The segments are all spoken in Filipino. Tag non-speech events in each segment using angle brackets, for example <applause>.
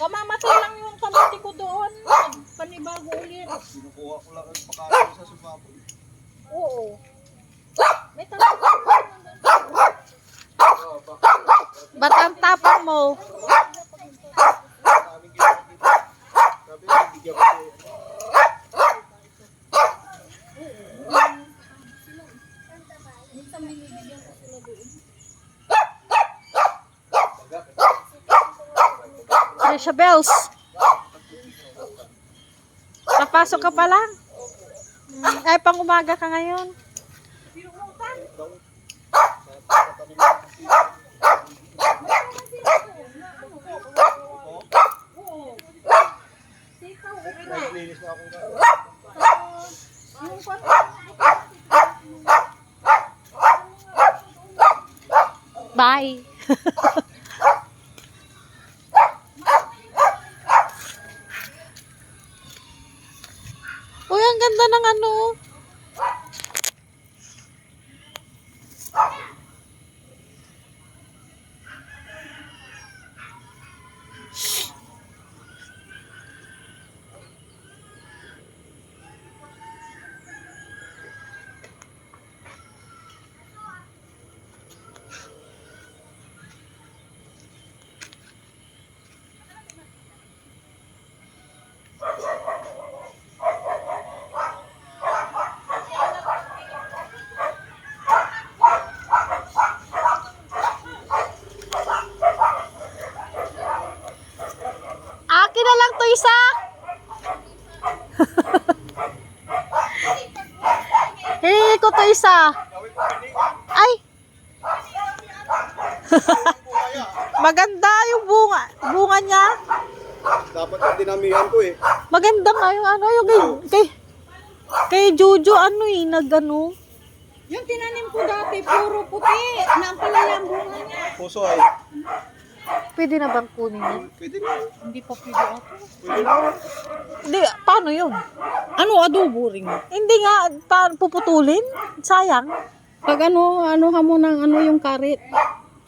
Kamamatay lang yung kamote ko doon. Panibago ulit. Kinukuha ko lang ang pakain sa sumapoy. Oo. May ko Ba't ang tapang mo? Maraming ginagawa. Sabi ko, bigyan ko siya. Trisha Bells. Papasok ka pa lang? Ay, pang umaga ka ngayon. Bye. <laughs> Uy, ang ganda ng ano. Akin na lang to isa. <laughs> Hey, ko to isa. Ay. <laughs> Maganda yung bunga, bunga niya. Dapat ang dinamihan ko eh. Maganda nga yung ano, yung kay, kay, kay Jojo, ano eh, nagano. Yung tinanim ko dati, puro puti. Naampalaya ang bunga niya. Puso ay. Pwede na bang kunin yan? Pwede na. Hindi pa pwede ako. Pwede na. Hindi, paano yun? Ano, adobo rin? Hindi nga, pa, puputulin? Sayang. Pag ano, ano ka mo ng ano yung karit.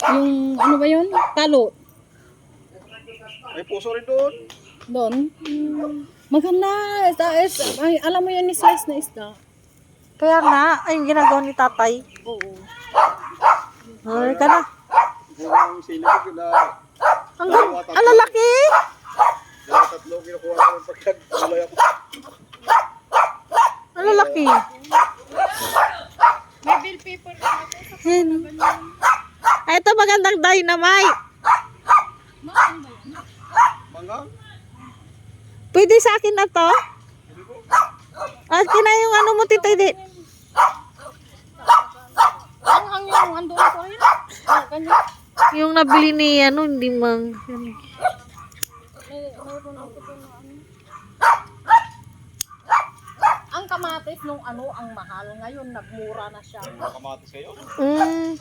Yung, ano ba yun? Talo. May puso rin doon. Doon. Maganda. Ita, is, ay, alam mo yun ni slice na isda. Kaya nga, ay ginagawa ni tatay. Oo. Ay, ka na. Yung sila ko na Ang, ang lalaki. dalawa tatlo kinukuha ko ng pagkagulay ako. Ang lalaki. May bill paper na ako. Yan. Ay, ito magandang dynamite. Mangga? Pwede sa akin na to? Akin na yung ano mo, tita. Hindi. Ang ang yung andun ko rin. Ah, ganyan. Yung nabili ni, ano, hindi mang... Eh, ano. Ang kamatis nung ano ang mahal ngayon nagmura na siya. Kamatis kayo? Mm,